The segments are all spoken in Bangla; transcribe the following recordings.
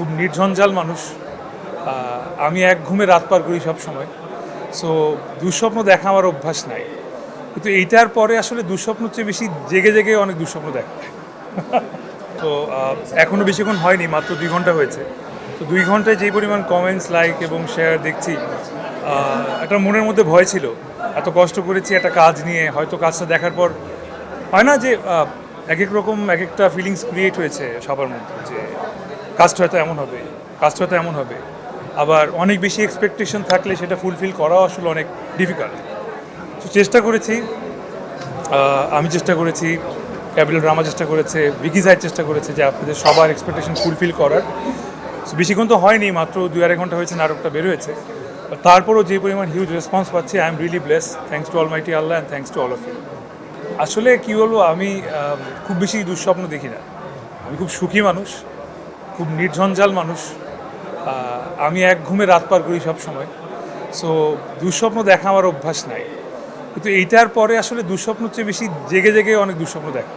খুব নির্ঝঞ্ঝাল মানুষ। আমি এক ঘুমে রাত পার করি সব সময় সো দুঃস্বপ্ন দেখা আমার অভ্যাস নাই। কিন্তু এইটার পরে আসলে দুঃস্বপ্ন চেয়ে বেশি জেগে জেগে অনেক দুঃস্বপ্ন দেখা তো এখনও বেশিক্ষণ হয়নি, মাত্র দুই ঘণ্টা হয়েছে। তো দুই ঘন্টায় যেই পরিমাণ কমেন্টস লাইক এবং শেয়ার দেখছি একটা মনের মধ্যে ভয় ছিল। এত কষ্ট করেছি একটা কাজ নিয়ে, হয়তো কাজটা দেখার পর হয় না যে এক এক রকম এক একটা ফিলিংস ক্রিয়েট হয়েছে সবার মধ্যে, যে কাজটা হয়তো এমন হবে কাজটা হয়তো এমন হবে। আবার অনেক বেশি এক্সপেকটেশন থাকলে সেটা ফুলফিল করাও আসলে অনেক ডিফিকাল্ট তো চেষ্টা করেছি আমি চেষ্টা করেছি ক্যাপিটাল ড্রামা চেষ্টা করেছে বিকি সাইড চেষ্টা করেছে যে আপনাদের সবার এক্সপেকটেশন ফুলফিল করার। বেশিক্ষণ তো হয়নি, মাত্র দুই আড়াই ঘণ্টা হয়েছে, নাটকটা বের হয়েছে। But তারপরও যে পরিমাণ হিউজ রেসপন্স পাচ্ছি I am really bless thanks to almighty Allah and thanks to all of you আসলে কী বলব, আমি খুব বেশি দুঃস্বপ্ন দেখি না। আমি খুব সুখী মানুষ। খুব নির্ঝঞ্ঝাল মানুষ। আমি এক ঘুমে রাত পার করি সব সময় সো দুঃস্বপ্ন দেখা আমার অভ্যাস নাই। কিন্তু এইটার পরে আসলে দুঃস্বপ্ন চেয়ে বেশি জেগে জেগে অনেক দুঃস্বপ্ন দেখা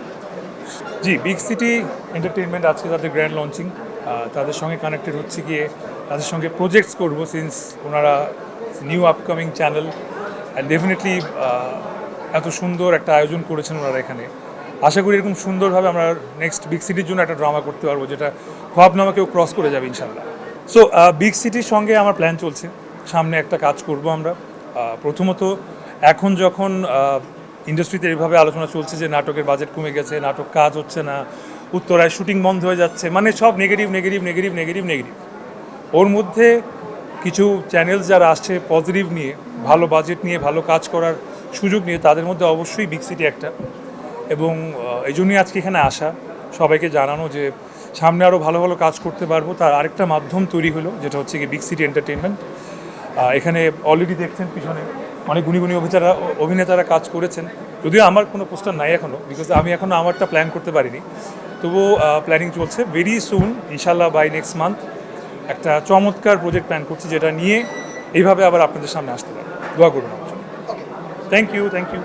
জি বিগ সিটি এন্টারটেনমেন্ট আজকে তাদের গ্র্যান্ড লঞ্চিং তাদের সঙ্গে কানেক্টেড হচ্ছে গিয়ে তাদের সঙ্গে প্রজেক্টস করব সিন্স ওনারা new upcoming channel and definitely এত সুন্দর একটা আয়োজন করেছেন ওনারা এখানে। আশা করি এরকম সুন্দরভাবে আমরা নেক্সট বিগ সিটির জন্য একটা ড্রামা করতে পারব, যেটা খোয়াবনামাকেও ক্রস করে যাবে ইনশাল্লাহ সো বিগ সিটির সঙ্গে আমার প্ল্যান চলছে। সামনে একটা কাজ করব আমরা। প্রথমত এখন যখন ইন্ডাস্ট্রিতে এইভাবে আলোচনা চলছে যে নাটকের বাজেট কমে গেছে, নাটক কাজ হচ্ছে না, উত্তরায় শুটিং বন্ধ হয়ে যাচ্ছে মানে সব negative negative negative negative negative ওর মধ্যে কিছু চ্যানেলস যারা আসছে পজিটিভ নিয়ে, ভালো বাজেট নিয়ে, ভালো কাজ করার সুযোগ নিয়ে, তাদের মধ্যে অবশ্যই বিগ সিটি একটা। এবং এই জন্যই আজকে এখানে আসা। সবাইকে জানানো যে সামনে আরও ভালো ভালো কাজ করতে পারব। তার আরেকটা মাধ্যম তৈরি হলো যেটা হচ্ছে কি বিগ সিটি এন্টারটেনমেন্ট এখানে অলরেডি দেখছেন পিছনে অনেক গুণী গুণী অভিনেতারা অভিনেতারা কাজ করেছেন। যদিও আমার কোনো পোস্টার নাই এখনও বিকজ আমি এখনও আমারটা প্ল্যান করতে পারিনি। তবুও প্ল্যানিং চলছে। ভেরি সুন ইনশাল্লাহ বাই নেক্সট মান্থ একটা চমৎকার প্রজেক্ট প্ল্যান করছি যেটা নিয়ে এইভাবে আবার আপনাদের সামনে আসতে পারে দোয়া করুন আমার জন্য। Thank you thank you